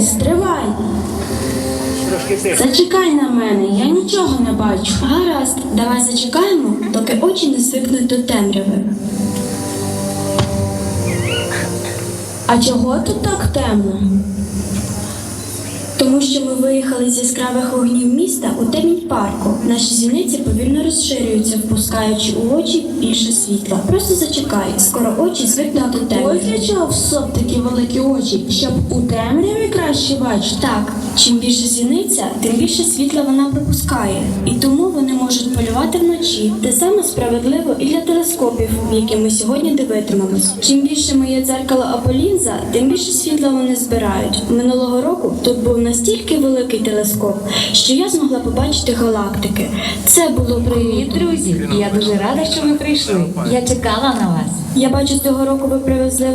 стривай. Зачекай на мене, я нічого не бачу. Гаразд, давай зачекаємо, доки очі не звикнуть до темряви. А чого тут так темно? Тому що ми виїхали з яскравих вогнів міста у темінь парку. Наші зіниці повільно розширюються, впускаючи у очі більше світла. Просто зачекай, скоро очі звикнуть до Ось темряви. для чого в соп такі великі очі, щоб у темряві краще бачити. Так, чим більше зіниця, тим більше світла вона пропускає, і тому вони можуть полювати вночі. Те саме справедливо і для телескопів, які ми сьогодні дивитимемось. Чим більше моє дзеркало або лінза, тим більше світла вони збирають. Минулого року тут був настільки великий телескоп, що я змогла побачити галактики. Це було Привіт, друзі! Я дуже рада, що ви прийшли. Я чекала на вас. Я бачу, цього року ви привезли